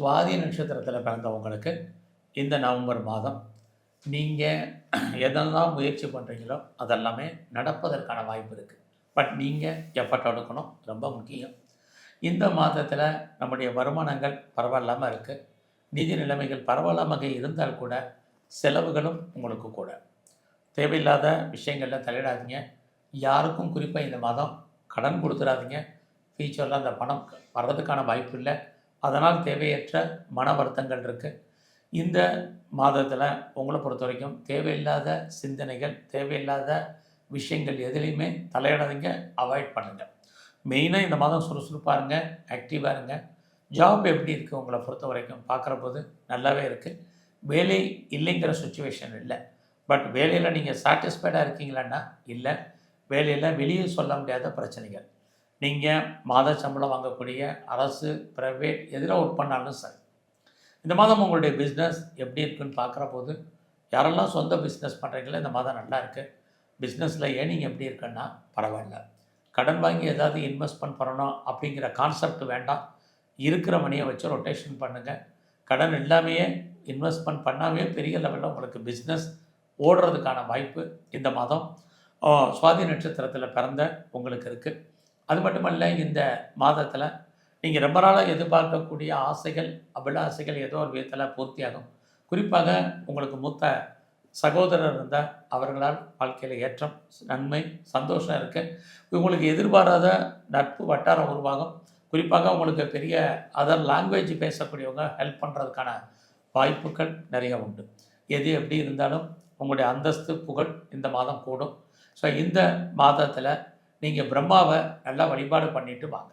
சுவாதி நட்சத்திரத்தில் பிறந்தவங்களுக்கு இந்த நவம்பர் மாதம் நீங்கள் எதெல்லாம் முயற்சி பண்ணுறீங்களோ அதெல்லாமே நடப்பதற்கான வாய்ப்பு இருக்குது பட் நீங்கள் எஃபர்ட் எடுக்கணும். ரொம்ப முக்கியம். இந்த மாதத்தில் நம்முடைய வருமானங்கள் பரவாயில்லாமல் இருக்குது நிதி நிலைமைகள் பரவாயில்லாமல் இருந்தால் கூட செலவுகளும் உங்களுக்கு கூட. தேவையில்லாத விஷயங்களில் தலையிடாதீங்க. யாருக்கும் குறிப்பாக இந்த மாதம் கடன் கொடுத்துடாதீங்க. ஃபியூச்சரில் அந்த பணம் வர்றதுக்கான வாய்ப்பு இல்லை. அதனால் தேவையற்ற மன வருத்தங்கள் இருக்குது இந்த மாதத்தில் உங்களை பொறுத்த வரைக்கும் தேவையில்லாத சிந்தனைகள் தேவையில்லாத விஷயங்கள் எதுலேயுமே தலையிடாதீங்க அவாய்ட் பண்ணுங்கள் மெயினாக இந்த மாதம் சுறுசுறுப்பாக இருங்க ஆக்டிவாக இருங்க. ஜாப் எப்படி இருக்குது உங்களை பொறுத்த வரைக்கும் பார்க்குற போது நல்லாவே இருக்குது வேலை இல்லைங்கிற சுச்சுவேஷன் இல்லை. பட் வேலையில் நீங்கள் சாட்டிஸ்ஃபைடாக இருக்கீங்களான்னா இல்லை. வேலையில் வெளியே சொல்ல முடியாத பிரச்சனைகள். நீங்கள் மாத சம்பளம் வாங்கக்கூடிய அரசு ப்ரைவேட் எதில் ஒர்க் பண்ணாலும் சரி. இந்த மாதம் உங்களுடைய பிஸ்னஸ் எப்படி இருக்குன்னு பார்க்குற போது யாரெல்லாம் சொந்த பிஸ்னஸ் பண்ணுறீங்களோ இந்த மாதம் நல்லா இருக்குது பிஸ்னஸில் ஏர்னிங் எப்படி இருக்குன்னா பரவாயில்ல. கடன் வாங்கி ஏதாவது இன்வெஸ்ட்மெண்ட் பண்ணணும் அப்படிங்கிற கான்செப்ட் வேண்டாம். இருக்கிற மணியை வச்சு ரொட்டேஷன் பண்ணுங்கள் கடன் இல்லாமையே இன்வெஸ்ட்மெண்ட் பண்ணாமே பெரிய லெவலில் உங்களுக்கு பிஸ்னஸ் ஓடுறதுக்கான வாய்ப்பு இந்த மாதம். சுவாதி நட்சத்திரத்தில் பிறந்த உங்களுக்கு இருக்குது அது மட்டுமல்ல இந்த மாதத்தில் நீங்கள் ரொம்ப நாளாக எதிர்பார்க்கக்கூடிய ஆசைகள் அபிலாசைகள் ஏதோ ஒரு விதத்தில் பூர்த்தியாகும். குறிப்பாக உங்களுக்கு மூத்த சகோதரர் இருந்தால் அவர்களால் வாழ்க்கையில் ஏற்றம் நன்மை சந்தோஷம் இருக்குது உங்களுக்கு எதிர்பாராத நட்பு வட்டாரம் உருவாகும். குறிப்பாக உங்களுக்கு பெரிய அதர் லாங்குவேஜ் பேசக்கூடியவங்க ஹெல்ப் பண்ணுறதுக்கான வாய்ப்புகள் நிறைய உண்டு. எது எப்படி இருந்தாலும் உங்களுடைய அந்தஸ்து புகழ் இந்த மாதம் கூடும். ஸோ இந்த மாதத்தில் நீங்கள் பிரம்மாவை நல்லா வழிபாடு பண்ணிட்டு வாங்க.